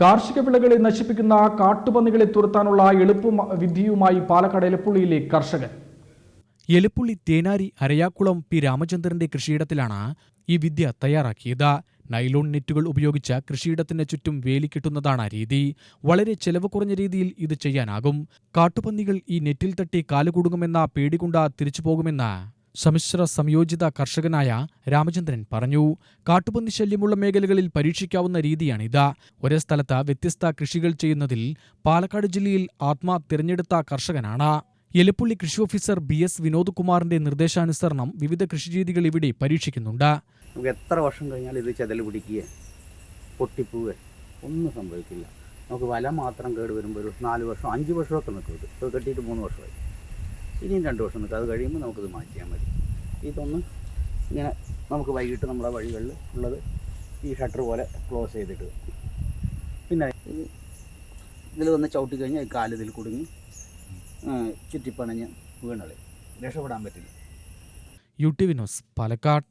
കാർഷിക വിളകളെ നശിപ്പിക്കുന്ന കാട്ടുപന്നികളെ തുരത്താനുള്ള എളുപ്പ വിധിയുമായി പാലക്കാട് എലപ്പുള്ളിയിലെ കർഷകൻ. എലപ്പുള്ളി തേനാരി അരയാക്കുളം പി. രാമചന്ദ്രന്റെ കൃഷിയിടത്തിലാണ് ഈ വിദ്യ തയ്യാറാക്കിയത്. നൈലോൺ നെറ്റുകൾ ഉപയോഗിച്ച് കൃഷിയിടത്തിന് ചുറ്റും വേലി കെട്ടുന്നതാണ് രീതി. വളരെ ചെലവ് കുറഞ്ഞ രീതിയിൽ ഇത് ചെയ്യാനാകും. കാട്ടുപന്നികൾ ഈ നെറ്റിൽ തട്ടി കാലുകൂടുങ്ങുമെന്ന പേടികൊണ്ട തിരിച്ചു പോകുമെന്ന് സമ്മിശ്ര സംയോജിത കർഷകനായ രാമചന്ദ്രൻ പറഞ്ഞു കാട്ടുപന്നി ശല്യമുള്ള മേഖലകളിൽ പരീക്ഷിക്കാവുന്ന രീതിയാണിത്. ഒരേ സ്ഥലത്ത് വ്യത്യസ്ത കൃഷികൾ ചെയ്യുന്നതിൽ പാലക്കാട് ജില്ലയിൽ ആത്മ തിരഞ്ഞെടുത്ത കർഷകനാണ്. എലിപ്പുള്ളി കൃഷി ഓഫീസർ ബി എസ് വിനോദ് കുമാറിന്റെ നിർദ്ദേശാനുസരണം വിവിധ കൃഷിരീതികൾ ഇവിടെ പരീക്ഷിക്കുന്നുണ്ട്. നമുക്ക് എത്ര വർഷം കഴിഞ്ഞാൽ ഇത് ചെതൽ പിടിക്കുക പൊട്ടിപ്പോവുക ഒന്നും സംഭവിക്കില്ല. നമുക്ക് വല മാത്രം കേട് വരുമ്പോൾ ഒരു നാല് വർഷം അഞ്ച് വർഷമൊക്കെ നിൽക്കും ഇത് കെട്ടിയിട്ട് മൂന്ന് വർഷമായി. ഇനിയും രണ്ട് വർഷം നിൽക്കുക അത് കഴിയുമ്പോൾ നമുക്കിത് മാറ്റിയാൽ മതി. ഇതൊന്ന് ഇങ്ങനെ നമുക്ക് വൈകിട്ട് നമ്മുടെ വഴികളിൽ ഉള്ളത് ഈ ഷട്ടർ പോലെ ക്ലോസ് ചെയ്തിട്ട്. പിന്നെ ഇത് ഇതിൽ വന്ന് ചവിട്ടി കഴിഞ്ഞാൽ കാൽ ഇതിൽ കുടുങ്ങി ചുറ്റിപ്പണഞ്ഞ് വീണളി രക്ഷപ്പെടാൻ പറ്റില്ല. U T V news Palakkad.